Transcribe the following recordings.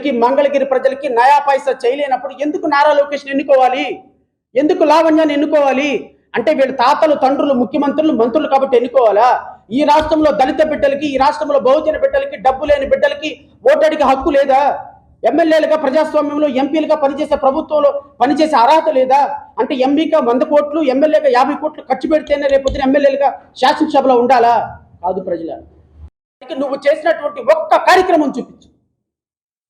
ప్రజలకి మంగళగిరి ప్రజలకి నయా పైసా చేయలేనప్పుడు ఎందుకు నారా లోకేష్ ఎన్నుకోవాలి? ఎందుకు లావణ్యాన్ని ఎన్నుకోవాలి? అంటే వీళ్ళ తాతలు తండ్రులు ముఖ్యమంత్రులు మంత్రులు కాబట్టి ఎన్నుకోవాలా? ఈ రాష్ట్రంలో దళిత బిడ్డలకి ఈ రాష్ట్రంలో బహుజన బిడ్డలకి డబ్బు లేని బిడ్డలకి ఓటడికి హక్కు లేదా? ఎమ్మెల్యేలుగా ప్రజాస్వామ్యంలో ఎంపీలుగా పనిచేసే ప్రభుత్వంలో పనిచేసే అర్హత లేదా? అంటే ఎంపీగా వంద కోట్లు ఎమ్మెల్యేగా యాభై కోట్లు ఖర్చు పెడితేనే రేపొద్దున ఎమ్మెల్యేలుగా శాసనసభలో ఉండాలా? కాదు ప్రజల నువ్వు చేసినటువంటి ఒక్క కార్యక్రమం చూపించు.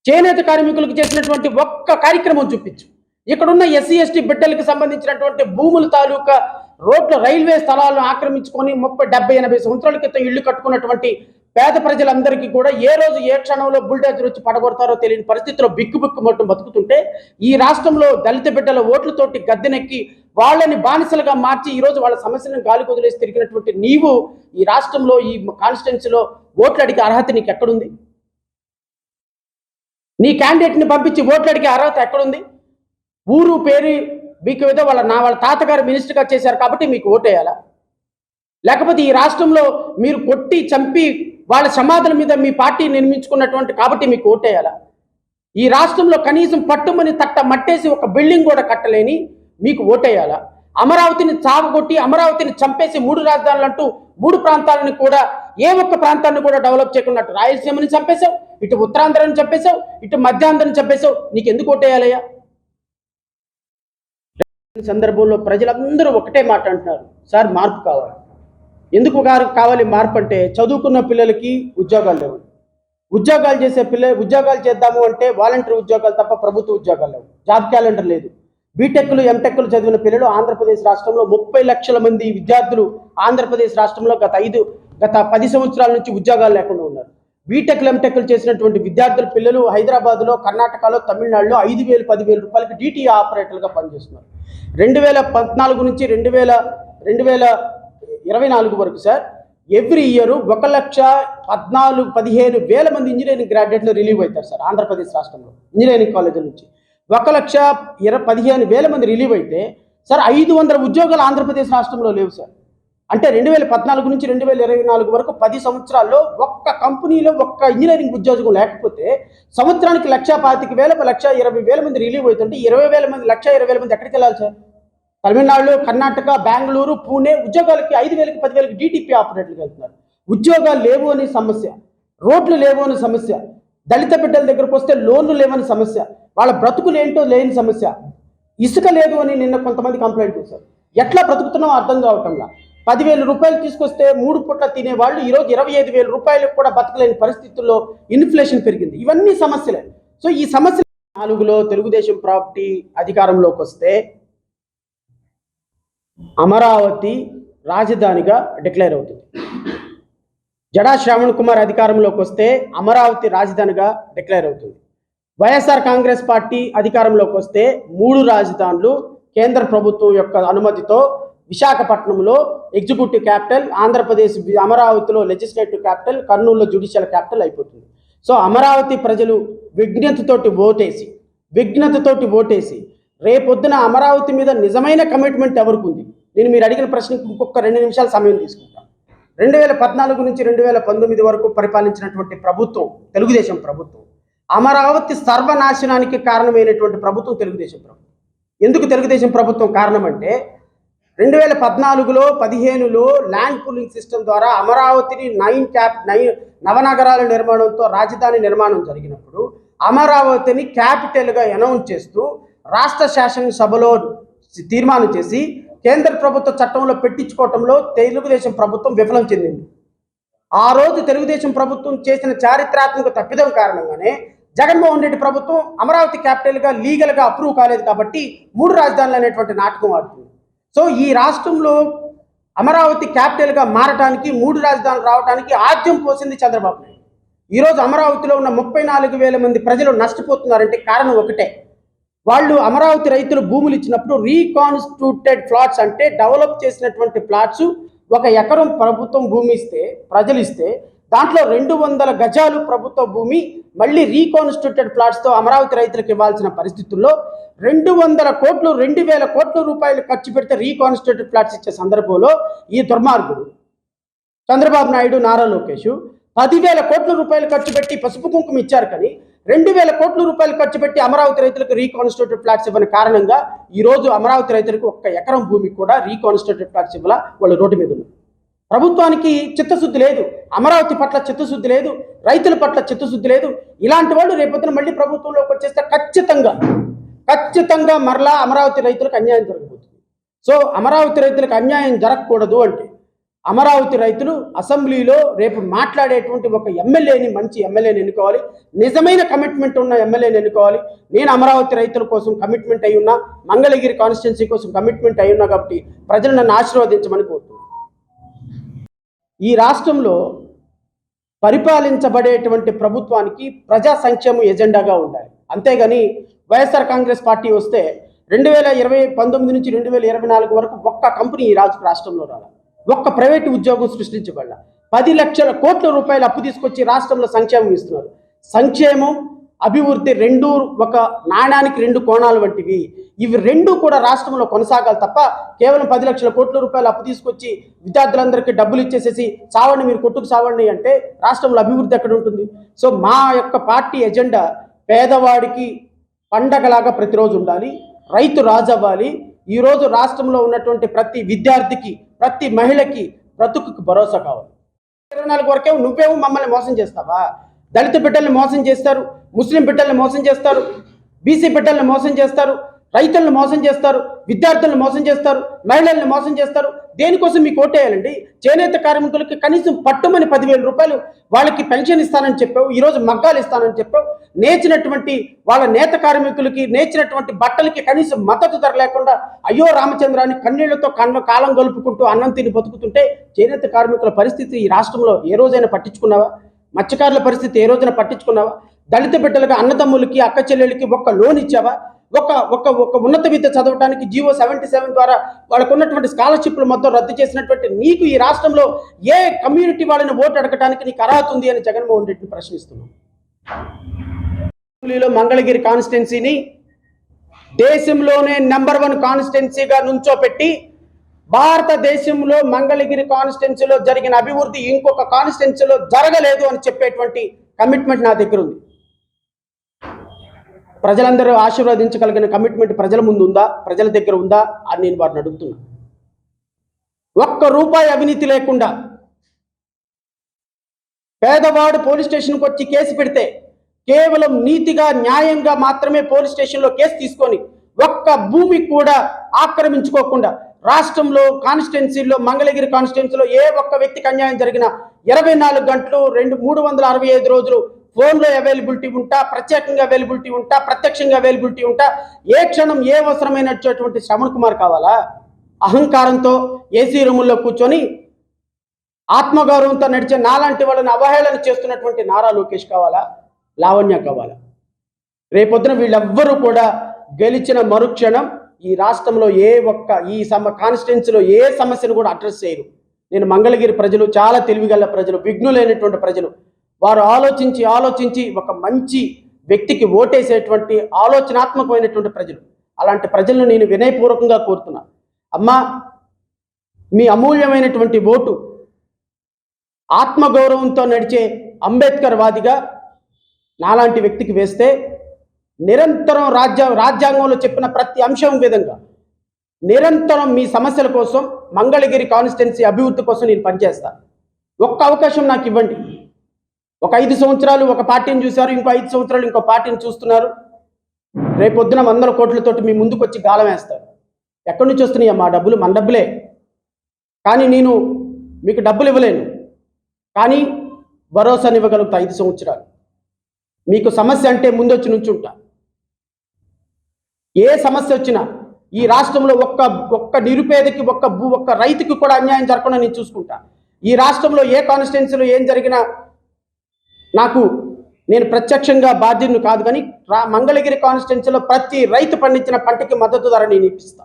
చేనేత కార్మికులకు చేసినటువంటి ఒక్క కార్యక్రమం చూపించు. ఇక్కడున్న ఎస్సీ ఎస్టీ బిడ్డలకు సంబంధించినటువంటి భూముల తాలూకా రోడ్ల రైల్వే స్థలాలను ఆక్రమించుకొని ముప్పై డెబ్బై ఎనభై సంవత్సరాల క్రితం ఇళ్ళు కట్టుకున్నటువంటి పేద ప్రజలందరికీ కూడా ఏ రోజు ఏ క్షణంలో బుల్డోజర్ వచ్చి పడగొడతారో తెలియని పరిస్థితిలో బిక్కు మొత్తం బతుకుతుంటే ఈ రాష్ట్రంలో దళిత బిడ్డల ఓట్లతోటి గద్దెనెక్కి వాళ్ళని బానిసలుగా మార్చి ఈరోజు వాళ్ళ సమస్యలను గాలి వదిలేసి తిరిగినటువంటి నీవు ఈ రాష్ట్రంలో ఈ కాన్స్టిట్యున్సీలో ఓట్లు అడిగే అర్హత నీకు ఎక్కడుంది నీ క్యాండిడేట్ని పంపించి ఓట్లు అడిగే అర్హత ఎక్కడుంది? ఊరు పేరు మీకు ఏదో వాళ్ళ నా వాళ్ళ తాతగారు మినిస్టర్గా చేశారు కాబట్టి మీకు ఓటేయాలా? లేకపోతే ఈ రాష్ట్రంలో మీరు కొట్టి చంపి వాళ్ళ సమాధుల మీద మీ పార్టీ నిర్మించుకున్నటువంటి కాబట్టి మీకు ఓటేయాలా? ఈ రాష్ట్రంలో కనీసం పట్టుమని తట్ట మట్టేసి ఒక బిల్డింగ్ కూడా కట్టలేని మీకు ఓటేయాలా? అమరావతిని చావగొట్టి అమరావతిని చంపేసి మూడు రాజధానులు అంటూ మూడు ప్రాంతాలను కూడా ఏ ఒక్క ప్రాంతాన్ని కూడా డెవలప్ చేయకుండా రాయలసీమని చంపేశావు ఇటు ఉత్తరాంధ్రని చెప్పేశావు ఇటు మధ్యాంధ్రని చెప్పేశావు నీకు ఎందుకు ఓటేయాలయ్యా సందర్భంలో ప్రజలందరూ ఒకటే మాట అంటున్నారు సార్ మార్పు కావాలి. ఎందుకు గారు కావాలి మార్పు అంటే చదువుకున్న పిల్లలకి ఉద్యోగాలు లేవు. ఉద్యోగాలు చేసే పిల్ల ఉద్యోగాలు చేద్దాము అంటే వాలంటీర్ ఉద్యోగాలు తప్ప ప్రభుత్వ ఉద్యోగాలు లేవు. జాబ్ క్యాలెండర్ లేదు. బీటెక్లు ఎంటెక్లు చదివిన పిల్లలు ఆంధ్రప్రదేశ్ రాష్ట్రంలో ముప్పై లక్షల మంది విద్యార్థులు ఆంధ్రప్రదేశ్ రాష్ట్రంలో గత ఐదు గత పది సంవత్సరాల నుంచి ఉద్యోగాలు లేకుండా ఉన్నారు. బీటెక్ ఎంటెక్లు చేసినటువంటి విద్యార్థుల పిల్లలు హైదరాబాద్లో కర్ణాటకలో తమిళనాడులో ఐదు వేలు పదివేల రూపాయలకి డిటి ఆపరేటర్గా పనిచేస్తున్నారు. రెండు వేల పద్నాలుగు నుంచి రెండు వేల రెండు వేల ఇరవై నాలుగు వరకు సార్ ఎవ్రీ ఇయర్ ఒక లక్ష పద్నాలుగు పదిహేను వేల మంది ఇంజనీరింగ్ గ్రాడ్యుయేట్లు రిలీవ్ అవుతారు సార్ ఆంధ్రప్రదేశ్ రాష్ట్రంలో ఇంజనీరింగ్ కాలేజీల నుంచి. ఒక లక్ష ఇర పదిహేను వేల మంది రిలీవ్ అయితే సార్ ఐదు వందల ఉద్యోగాలు ఆంధ్రప్రదేశ్ రాష్ట్రంలో లేవు సార్. అంటే రెండు వేల పద్నాలుగు నుంచి రెండు వేల ఇరవై నాలుగు వరకు పది సంవత్సరాల్లో ఒక్క కంపెనీలో ఒక్క ఇంజనీరింగ్ ఉద్యోగం లేకపోతే సంవత్సరానికి లక్ష పాతిక వేల లక్ష ఇరవై వేల మంది రిలీవ్ అవుతుంటే ఇరవై వేల మంది లక్ష ఇరవై వేల మంది ఎక్కడికి వెళ్ళాలి సార్? తమిళనాడు కర్ణాటక బెంగళూరు పూణే ఉద్యోగాలకి ఐదు వేలకి పదివేలకి డిటిపి ఆపరేటర్లు వెళ్తున్నారు. ఉద్యోగాలు లేవు అని సమస్య రోడ్లు లేవు అని సమస్య దళిత బిడ్డల దగ్గరకు వస్తే లోన్లు లేవని సమస్య వాళ్ళ బ్రతుకులు ఏంటో లేని సమస్య ఇసుక లేదు అని నిన్న కొంతమంది కంప్లైంట్ చేశారు. ఎట్లా బ్రతుకుతున్నామో అర్థం కావటంలా? పదివేల రూపాయలు తీసుకొస్తే మూడు పూట్ల తినే వాళ్ళు ఈరోజు ఇరవై ఐదు వేల రూపాయలకు కూడా బతకలేని పరిస్థితుల్లో ఇన్ఫ్లేషన్ పెరిగింది. ఇవన్నీ సమస్యలే. సో ఈ సమస్య నాలుగులో తెలుగుదేశం ప్రాపర్టీ అధికారంలోకి వస్తే అమరావతి రాజధానిగా డిక్లేర్ అవుతుంది. జడా శ్రావణ్ కుమార్ అధికారంలోకి వస్తే అమరావతి రాజధానిగా డిక్లేర్ అవుతుంది. వైఎస్ఆర్ కాంగ్రెస్ పార్టీ అధికారంలోకి వస్తే మూడు రాజధానులు కేంద్ర ప్రభుత్వం యొక్క అనుమతితో విశాఖపట్నంలో ఎగ్జిక్యూటివ్ క్యాపిటల్ ఆంధ్రప్రదేశ్ అమరావతిలో లెజిస్లేటివ్ క్యాపిటల్ కర్నూలులో జ్యుడిషియల్ క్యాపిటల్ అయిపోతుంది. సో అమరావతి ప్రజలు విజ్ఞతతోటి ఓటేసి విజ్ఞతతోటి ఓటేసి రేపొద్దున అమరావతి మీద నిజమైన కమిట్మెంట్ ఎవరికి ఉంది నేను మీరు అడిగిన ప్రశ్నకు ఇంకొక రెండు నిమిషాల సమయం తీసుకుంటాను. రెండు వేల పద్నాలుగు నుంచి రెండు వేల పంతొమ్మిది వరకు పరిపాలించినటువంటి ప్రభుత్వం తెలుగుదేశం ప్రభుత్వం అమరావతి సర్వనాశనానికి కారణమైనటువంటి ప్రభుత్వం తెలుగుదేశం ప్రభుత్వం. ఎందుకు తెలుగుదేశం ప్రభుత్వం కారణం అంటే రెండు వేల పద్నాలుగులో పదిహేనులో ల్యాండ్ పూలింగ్ సిస్టమ్ ద్వారా అమరావతిని నైన్ క్యాప్ నైన్ నవనగరాల నిర్మాణంతో రాజధాని నిర్మాణం జరిగినప్పుడు అమరావతిని క్యాపిటల్గా అనౌన్స్ చేస్తూ రాష్ట్ర శాసనసభలో తీర్మానం చేసి కేంద్ర ప్రభుత్వ చట్టంలో పెట్టించుకోవటంలో తెలుగుదేశం ప్రభుత్వం విఫలం చెందింది. ఆ రోజు తెలుగుదేశం ప్రభుత్వం చేసిన చారిత్రాత్మక తప్పిదం కారణంగానే జగన్మోహన్ రెడ్డి ప్రభుత్వం అమరావతి క్యాపిటల్గా లీగల్గా అప్రూవ్ కాలేదు కాబట్టి మూడు రాజధానులు అనేటువంటి నాటకం ఆడుతుంది. సో ఈ రాష్ట్రంలో అమరావతి క్యాపిటల్గా మారటానికి మూడు రాజధానులు రావడానికి ఆద్యం పోసింది చంద్రబాబు నాయుడు. ఈరోజు అమరావతిలో ఉన్న ముప్పై నాలుగు వేల మంది ప్రజలు నష్టపోతున్నారంటే కారణం ఒకటే. వాళ్ళు అమరావతి రైతులు భూములు ఇచ్చినప్పుడు రీకాన్స్టిట్యూటెడ్ ప్లాట్స్ అంటే డెవలప్ చేసినటువంటి ప్లాట్స్ ఒక ఎకరం ప్రభుత్వం భూమి ఇస్తే ప్రజలు ఇస్తే దాంట్లో రెండు వందల గజాలు ప్రభుత్వ భూమి మళ్ళీ రీకాన్స్టిట్యూటెడ్ ప్లాట్స్తో అమరావతి రైతులకు ఇవ్వాల్సిన పరిస్థితుల్లో రెండు వందల కోట్లు రెండు వేల కోట్ల రూపాయలు ఖర్చు పెడితే రీకాన్స్టిట్యూటెడ్ ప్లాట్స్ ఇచ్చే సందర్భంలో ఈ దుర్మార్గుడు చంద్రబాబు నాయుడు నారా లోకేష్ పదివేల కోట్ల రూపాయలు ఖర్చు పెట్టి పసుపు కుంకుమ ఇచ్చారు కానీ రెండు వేల కోట్ల రూపాయలు ఖర్చు పెట్టి అమరావతి రైతులకు రీకాన్స్టిట్యూటెడ్ ఫ్లాట్స్ ఇవ్వని కారణంగా ఈ రోజు అమరావతి రైతులకు ఒక్క ఎకరం భూమి కూడా రీకాన్స్టిట్యూటెడ్ ఫ్లాట్స్ ఇవ్వాల? వాళ్ళు రోడ్డు మీద ఉన్నారు. ప్రభుత్వానికి చిత్తశుద్ధి లేదు అమరావతి పట్ల చిత్తశుద్ధి లేదు రైతుల పట్ల చిత్తశుద్ధి లేదు. ఇలాంటి వాళ్ళు రేపొద్దున మళ్ళీ ప్రభుత్వంలోకి వచ్చేస్తే ఖచ్చితంగా ఖచ్చితంగా మరలా అమరావతి రైతులకు అన్యాయం జరగబోతుంది. సో అమరావతి రైతులకు అన్యాయం జరగకూడదు అంటే అమరావతి రైతులు అసెంబ్లీలో రేపు మాట్లాడేటువంటి ఒక ఎమ్మెల్యేని మంచి ఎమ్మెల్యేని ఎన్నుకోవాలి. నిజమైన కమిట్మెంట్ ఉన్న ఎమ్మెల్యేని ఎన్నుకోవాలి. నేను అమరావతి రైతుల కోసం కమిట్మెంట్ అయి ఉన్నా మంగళగిరి కాన్స్టిట్యున్సీ కోసం కమిట్మెంట్ అయి ఉన్నా కాబట్టి ప్రజలు నన్ను ఆశీర్వదించమని కోరుతున్నాను. ఈ రాష్ట్రంలో పరిపాలించబడేటువంటి ప్రభుత్వానికి ప్రజా సంక్షేమం ఎజెండాగా ఉండాలి. అంతేగాని వైఎస్ఆర్ కాంగ్రెస్ పార్టీ వస్తే రెండు వేల ఇరవై పంతొమ్మిది నుంచి రెండు వేల ఇరవై నాలుగు వరకు ఒక్క కంపెనీ ఈ రాజు రాష్ట్రంలో రాల. ఒక్క ప్రైవేటు ఉద్యోగం సృష్టించబడాల. పది లక్షల కోట్ల రూపాయలు అప్పు తీసుకొచ్చి రాష్ట్రంలో సంక్షేమం ఇస్తున్నారు. సంక్షేమం అభివృద్ధి రెండు ఒక నాణానికి రెండు కోణాలు వంటివి. ఇవి రెండు కూడా రాష్ట్రంలో కొనసాగాలి తప్ప కేవలం పది లక్షల కోట్ల రూపాయలు అప్పు తీసుకొచ్చి విద్యార్థులందరికీ డబ్బులు ఇచ్చేసేసి చావండి మీరు కొట్టుకు చావండి అంటే రాష్ట్రంలో అభివృద్ధి ఎక్కడ ఉంటుంది? సో మా యొక్క పార్టీ ఎజెండా పేదవాడికి పండగలాగా ప్రతిరోజు ఉండాలి రైతు రాజవ్వాలి. ఈరోజు రాష్ట్రంలో ఉన్నటువంటి ప్రతి విద్యార్థికి ప్రతి మహిళకి బ్రతుకుకు భరోసా కావాలి. ఇరవై నాలుగు వరకే నువ్వేమో మమ్మల్ని మోసం చేస్తావా? దళిత బిడ్డల్ని మోసం చేస్తారు. ముస్లిం బిడ్డల్ని మోసం చేస్తారు బీసీ బిడ్డల్ని మోసం చేస్తారు రైతులను మోసం చేస్తారు విద్యార్థులను మోసం చేస్తారు మహిళల్ని మోసం చేస్తారు. దేనికోసం మీకు ఓటేయాలండి చేనేత కార్మికులకి కనీసం పట్టుమని పదివేల రూపాయలు వాళ్ళకి పెన్షన్ ఇస్తానని చెప్పావు ఈరోజు మగ్గాలు ఇస్తానని చెప్పావు. నేర్చినటువంటి వాళ్ళ నేత కార్మికులకి నేర్చినటువంటి బట్టలకి కనీసం మద్దతు ధర లేకుండా అయ్యో రామచంద్రాన్ని కన్నీళ్ళతో కన్న కాలం గలుపుకుంటూ అన్నం తిని బతుకుతుంటే చేనేత కార్మికుల పరిస్థితి ఈ రాష్ట్రంలో ఏ రోజైనా పట్టించుకున్నావా? మత్స్యకారుల పరిస్థితి ఏ రోజున పట్టించుకున్నావా? దళిత బిడ్డలకు అన్నదమ్ములకి అక్క చెల్లెలకి ఒక్క లోన్ ఇచ్చావా? ఒక ఒక ఒక ఉన్నత విద్య చదవడానికి జీవో సెవెంటీ సెవెన్ ద్వారా వాళ్ళకు ఉన్నటువంటి స్కాలర్షిప్లు మొత్తం రద్దు చేసినటువంటి నీకు ఈ రాష్ట్రంలో ఏ కమ్యూనిటీ వాళ్ళని ఓటు అడగటానికి నీకు అర్హత ఉంది అని జగన్మోహన్ రెడ్డిని ప్రశ్నిస్తున్నాం. అసెంబ్లీలో మంగళగిరి కాన్స్టిట్యున్సీని దేశంలోనే నెంబర్ వన్ కాన్స్టిట్యున్సీగా నుంచోపెట్టి భారతదేశంలో మంగళగిరి కాన్స్టిట్యున్సీలో జరిగిన అభివృద్ధి ఇంకొక కాన్స్టిట్యున్సీలో జరగలేదు అని చెప్పేటువంటి కమిట్మెంట్ నా దగ్గర ఉంది. ప్రజలందరూ ఆశీర్వదించగలిగిన కమిట్మెంట్ ప్రజల ముందు ఉందా? ప్రజల దగ్గర ఉందా? అని నేను వారిని అడుగుతున్నా. ఒక్క రూపాయి అవినీతి లేకుండా పేదవాడు పోలీస్ స్టేషన్కి వచ్చి కేసు పెడితే కేవలం నీతిగా న్యాయంగా మాత్రమే పోలీస్ స్టేషన్లో కేసు తీసుకొని ఒక్క భూమి కూడా ఆక్రమించుకోకుండా రాష్ట్రంలో కాన్స్టిట్యున్సీలో మంగళగిరి కాన్స్టిట్యున్సీలో ఏ ఒక్క వ్యక్తికి అన్యాయం జరిగినా ఇరవై నాలుగు గంటలు రెండు మూడు వందల అరవై ఐదు రోజులు ఫోన్లో అవైలబిలిటీ ఉంటా ప్రత్యేకంగా అవైలబిలిటీ ఉంటా ప్రత్యక్షంగా అవైలబిలిటీ ఉంటా. ఏ క్షణం ఏ అవసరమైనటువంటి శ్రవణ్ కుమార్ కావాలా? అహంకారంతో ఏసీ రూముల్లో కూర్చొని ఆత్మగౌరవంతో నడిచే నాలాంటి వాళ్ళని అవహేళన చేస్తున్నటువంటి నారా లోకేష్ కావాలా? లావణ్య కావాలా? రేపొద్దున వీళ్ళెవ్వరూ కూడా గెలిచిన మరుక్షణం ఈ రాష్ట్రంలో ఏ ఒక్క ఈ సమ కాన్స్టిట్యున్సీలో ఏ సమస్యను కూడా అడ్రస్ చేయరు. నేను మంగళగిరి ప్రజలు చాలా తెలివిగల ప్రజలు విఘ్నులైనటువంటి ప్రజలు. వారు ఆలోచించి ఆలోచించి ఒక మంచి వ్యక్తికి ఓటేసేటువంటి ఆలోచనాత్మకమైనటువంటి ప్రజలు. అలాంటి ప్రజలను నేను వినయపూర్వకంగా కోరుతున్నా. అమ్మా మీ అమూల్యమైనటువంటి ఓటు ఆత్మగౌరవంతో నడిచే అంబేద్కర్ వాదిగా నాలాంటి వ్యక్తికి వేస్తే నిరంతరం రాజ్య రాజ్యాంగంలో చెప్పిన ప్రతి అంశం విధంగా నిరంతరం మీ సమస్యల కోసం మంగళగిరి కాన్స్టిట్యున్సీ అభివృద్ధి కోసం నేను పనిచేస్తాను ఒక్క అవకాశం నాకు ఇవ్వండి. ఒక ఐదు సంవత్సరాలు ఒక పార్టీని చూశారు ఇంకో ఐదు సంవత్సరాలు ఇంకో పార్టీని చూస్తున్నారు. రేపొద్దున వందల కోట్లతోటి మీ ముందుకు వచ్చి గాలం వేస్తారు. ఎక్కడి నుంచి వస్తున్నాయి మా డబ్బులు? మన డబ్బులే. కానీ నేను మీకు డబ్బులు ఇవ్వలేను. కానీ భరోసానివ్వగలుగుతా ఐదు సంవత్సరాలు. మీకు సమస్య అంటే ముందొచ్చి నుంచుంటా. ఏ సమస్య వచ్చినా ఈ రాష్ట్రంలో ఒక్క ఒక్క నిరుపేదకి ఒక్క భూ ఒక్క రైతుకి కూడా అన్యాయం జరగకుండా నేను చూసుకుంటా. ఈ రాష్ట్రంలో ఏ కాన్స్టిట్యున్సీలో ఏం జరిగినా నాకు నేను ప్రత్యక్షంగా బాధ్యుని కాదు కానీ రా మంగళగిరి కాన్స్టిట్యున్సీలో ప్రతి రైతు పండించిన పంటకి మద్దతు ధర నేను ఇప్పిస్తా.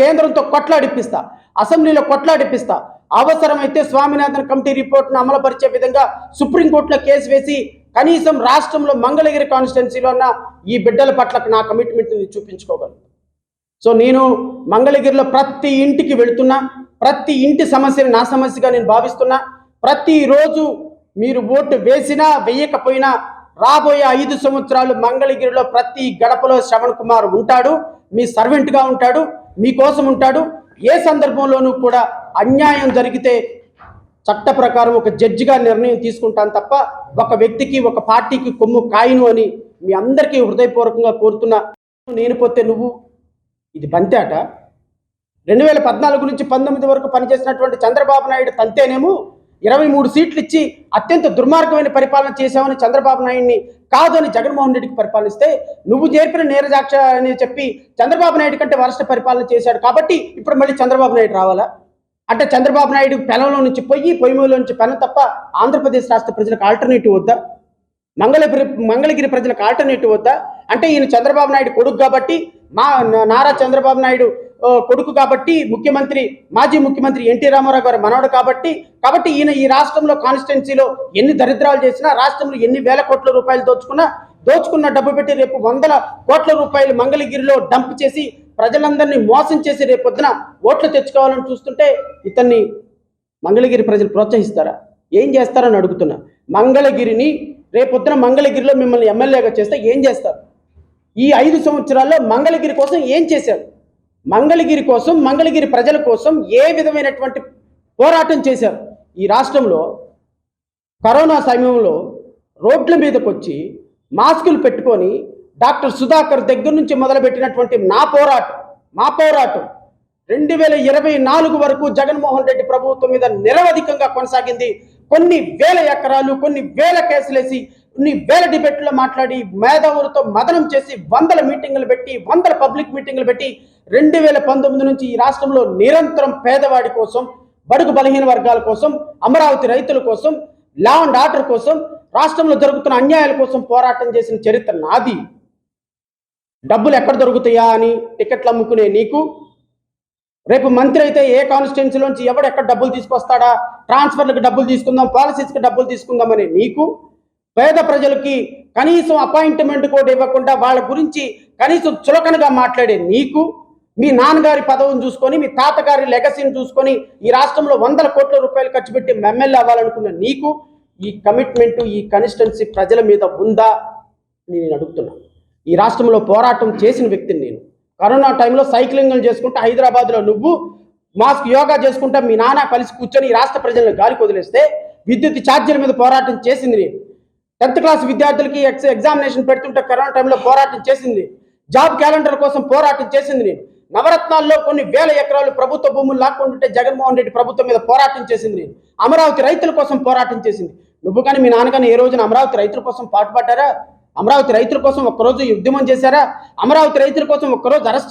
కేంద్రంతో కొట్లాడిపిస్తా అసెంబ్లీలో కొట్లాడిపిస్తా అవసరమైతే స్వామినాథన్ కమిటీ రిపోర్ట్ను అమలుపరిచే విధంగా సుప్రీంకోర్టులో కేసు వేసి కనీసం రాష్ట్రంలో మంగళగిరి కాన్స్టిట్యున్సీలో ఉన్న ఈ బిడ్డల పట్ల నా కమిట్మెంట్ని చూపించుకోగలను. సో నేను మంగళగిరిలో ప్రతి ఇంటికి వెళుతున్నా ప్రతి ఇంటి సమస్యని నా సమస్యగా నేను భావిస్తున్నా ప్రతిరోజు మీరు ఓటు వేసినా వేయకపోయినా రాబోయే ఐదు సంవత్సరాలు మంగళగిరిలో ప్రతి గడపలో శ్రవణ్ కుమార్ ఉంటాడు మీ సర్వెంట్గా ఉంటాడు మీకోసం ఉంటాడు. ఏ సందర్భంలోనూ కూడా అన్యాయం జరిగితే చట్ట ప్రకారం ఒక జడ్జిగా నిర్ణయం తీసుకుంటాను తప్ప ఒక వ్యక్తికి ఒక పార్టీకి కొమ్ము కాయను అని మీ అందరికీ హృదయపూర్వకంగా కోరుతున్నా నేను పోతే నువ్వు ఇది బంతేట. రెండు వేల పద్నాలుగు నుంచి పంతొమ్మిది వరకు పనిచేసినటువంటి చంద్రబాబు నాయుడు తంతేనేమో ఇరవై మూడు సీట్లు ఇచ్చి అత్యంత దుర్మార్గమైన పరిపాలన చేశామని చంద్రబాబు నాయుడిని కాదు అని జగన్మోహన్ రెడ్డికి పరిపాలిస్తే నువ్వు చేర్పిన నీరజాక్ష అని చెప్పి చంద్రబాబు నాయుడు కంటే వరస్ట్ పరిపాలన చేశాడు కాబట్టి ఇప్పుడు మళ్ళీ చంద్రబాబు నాయుడు రావాలా? అంటే చంద్రబాబు నాయుడు పెనంలో నుంచి పొయ్యి పొయ్యిలో నుంచి పెనం తప్ప ఆంధ్రప్రదేశ్ రాష్ట్ర ప్రజలకు ఆల్టర్నేటివ్ వద్దా? మంగళగిరి మంగళగిరి ప్రజలకు ఆల్టర్నేటివ్ వద్దా? అంటే ఈయన చంద్రబాబు నాయుడు కొడుకు కాబట్టి మా నారా చంద్రబాబు నాయుడు కొడుకు కాబట్టి ముఖ్యమంత్రి మాజీ ముఖ్యమంత్రి ఎన్టీ రామారావు గారి మనవడు కాబట్టి కాబట్టి ఈయన ఈ రాష్ట్రంలో కాన్స్టిట్యున్సీలో ఎన్ని దరిద్రాలు చేసినా రాష్ట్రంలో ఎన్ని వేల కోట్ల రూపాయలు దోచుకున్నా దోచుకున్న డబ్బు పెట్టి రేపు వందల కోట్ల రూపాయలు మంగళగిరిలో డంప్ చేసి ప్రజలందరినీ మోసం చేసి రేపు పొద్దున ఓట్లు తెచ్చుకోవాలని చూస్తుంటే ఇతన్ని మంగళగిరి ప్రజలు ప్రోత్సహిస్తారా? ఏం చేస్తారని అడుగుతున్నా. మంగళగిరిని రేపొద్దున మంగళగిరిలో మిమ్మల్ని ఎమ్మెల్యేగా చేస్తే ఏం చేస్తారు? ఈ ఐదు సంవత్సరాల్లో మంగళగిరి కోసం ఏం చేశారు? మంగళగిరి కోసం మంగళగిరి ప్రజల కోసం ఏ విధమైనటువంటి పోరాటం చేశారు? ఈ రాష్ట్రంలో కరోనా సమయంలో రోడ్ల మీదకి వచ్చి మాస్కులు పెట్టుకొని డాక్టర్ సుధాకర్ దగ్గర నుంచి మొదలుపెట్టినటువంటి నా పోరాటం మా పోరాటం రెండు వేల ఇరవై నాలుగు వరకు జగన్మోహన్ రెడ్డి ప్రభుత్వం మీద నిరవధికంగా కొనసాగింది. కొన్ని వేల ఎకరాలు కొన్ని వేల కేసులేసి కొన్ని వేల డిబేట్లో మాట్లాడి మేధావులతో మదనం చేసి వందల మీటింగులు పెట్టి వందల పబ్లిక్ మీటింగులు పెట్టి రెండు వేల పంతొమ్మిది నుంచి ఈ రాష్ట్రంలో నిరంతరం పేదవాడి కోసం బడుగు బలహీన వర్గాల కోసం అమరావతి రైతుల కోసం లా అండ్ ఆర్డర్ కోసం రాష్ట్రంలో జరుగుతున్న అన్యాయాల కోసం పోరాటం చేసిన చరిత్ర నాది. డబ్బులు ఎక్కడ దొరుకుతాయా అని టికెట్లు అమ్ముకునే నీకు రేపు మంత్రి అయితే ఏ కాన్స్టిట్యున్సీలోంచి ఎవడు ఎక్కడ డబ్బులు తీసుకొస్తాడా? ట్రాన్స్ఫర్లకు డబ్బులు తీసుకుందాం పాలసీస్కి డబ్బులు తీసుకుందామని నీకు పేద ప్రజలకి కనీసం అపాయింట్మెంట్ కూడా ఇవ్వకుండా వాళ్ళ గురించి కనీసం చులకనగా మాట్లాడే నీకు మీ నాన్నగారి పదవిని చూసుకొని మీ తాతగారి లెగసీని చూసుకొని ఈ రాష్ట్రంలో వందల కోట్ల రూపాయలు ఖర్చు పెట్టి ఎమ్మెల్యే అవ్వాలనుకున్న నీకు ఈ కమిట్మెంట్ ఈ కన్సిస్టెన్సీ ప్రజల మీద ఉందా అని నేను అడుగుతున్నా. ఈ రాష్ట్రంలో పోరాటం చేసిన వ్యక్తిని నేను. కరోనా టైంలో సైక్లింగ్ చేసుకుంటూ హైదరాబాద్లో నువ్వు మాస్క్ యోగా చేసుకుంటా మీ నాన్న కలిసి కూర్చొని రాష్ట్ర ప్రజలను గాలికి వదిలేస్తే విద్యుత్ ఛార్జీల మీద పోరాటం చేసింది నేను టెన్త్ క్లాస్ విద్యార్థులకి ఎక్స్ ఎగ్జామినేషన్ పెడుతుంటే కరోనా టైంలో పోరాటం చేసింది. జాబ్ క్యాలెండర్ కోసం పోరాటం చేసింది నేను నవరత్నాల్లో కొన్ని వేల ఎకరాలు ప్రభుత్వ భూములు లాక్కుంటుంటే జగన్మోహన్ రెడ్డి ప్రభుత్వం మీద పోరాటం చేసింది నేను అమరావతి రైతుల కోసం పోరాటం చేసింది. నువ్వు కానీ మీ నాన్నగాని ఏ రోజున అమరావతి రైతుల కోసం పాటుపడ్డారా? అమరావతి రైతుల కోసం ఒక్కరోజు ఉద్యమం చేశారా? అమరావతి రైతుల కోసం ఒక్కరోజు అరెస్ట్